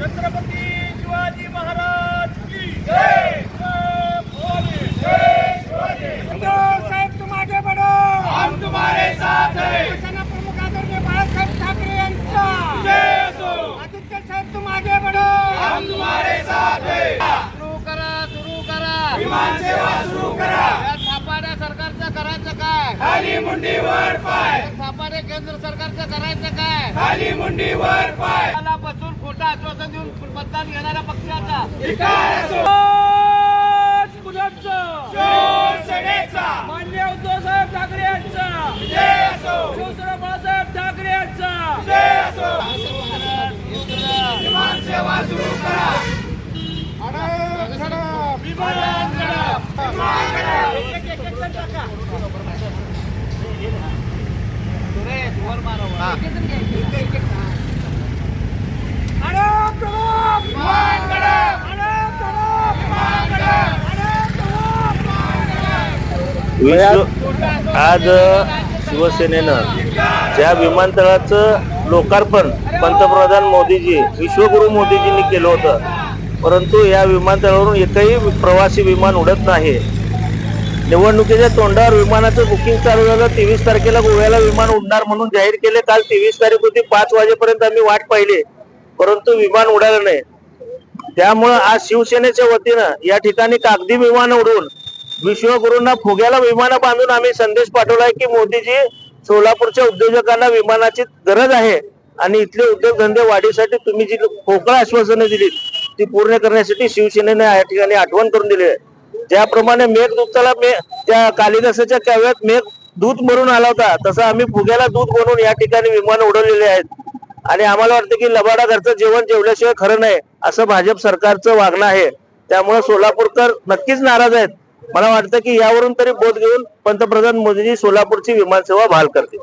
छत्रपती शिवाजी महाराज की जय साहेब तुम आगे बढ़ो. हम तुम्हारे साथ हैं. सेना प्रमुख आदरणीय बाळासाहेब ठाकरे यांचा. जय असो आदित्य साहेब तुम आगे बढ़ो. हम तुम्हारे साथ हैं. सुरू करा सुरू करा. विमान सेवा सुरू करा. या थापाड्या सरकारचं करायचं काय? खाली पाय. थापाड्या केंद्र सरकारचं करायचं काय? खाली मुंडीवर पाय. मला बसून खोटं आश्वासन देऊन मतदान घेणाऱ्या पक्षाचा. मान्य उद्धव साहेब ठाकरे यांचा. शिवसेना बाळासाहेब ठाकरे यांचा. सेवा सुरू करा. विमान कडप विमान कडप विमान कडप विमान कडप विश्व आज शिवसेनेनं ज्या विमानतळाचं लोकार्पण पंतप्रधान मोदीजी विश्वगुरु मोदीजींनी केलं होतं परंतु या विमानतळावरून एकही प्रवासी विमान उडत नाही. निवडणुकीच्या तोंडावर विमानाचं बुकिंग चालू झालं तेवीस तारखेला गोव्याला विमान उडणार म्हणून जाहीर केले. काल तेवीस तारीख होती पाच वाजेपर्यंत आम्ही वाट पाहिली परंतु विमान उडालं नाही. त्यामुळं आज शिवसेनेच्या वतीनं या ठिकाणी कागदी विमान उडवून विश्वगुरूंना फुग्याला विमानं बांधून आम्ही संदेश पाठवलाय की मोदीजी सोलापूरच्या उद्योजकांना विमानाची गरज आहे आणि इथले उद्योगधंदे वाढीसाठी तुम्ही जी पोकळ आश्वासनं दिली ती पूर्ण करण्यासाठी शिवसेनेने या ठिकाणी आठवण करून दिली आहे. ज्याप्रमाणे मेघदूताला मे त्या कालिदासाच्या काव्यात मेघ दूध मरून आला होता तसं आम्ही फुग्याला दूध बनवून या ठिकाणी विमान उडवलेले आहेत. आणि आम्हाला वाटतं की लबाडा घरचं जेवण जेवल्याशिवाय खरं नाही असं भाजप सरकारचं वागणं आहे. त्यामुळे सोलापूरकर नक्कीच नाराज आहेत. मला वाटतं की यावरून तरी बोध घेऊन पंतप्रधान मोदीजी सोलापूरची विमानसेवा बहाल करतील.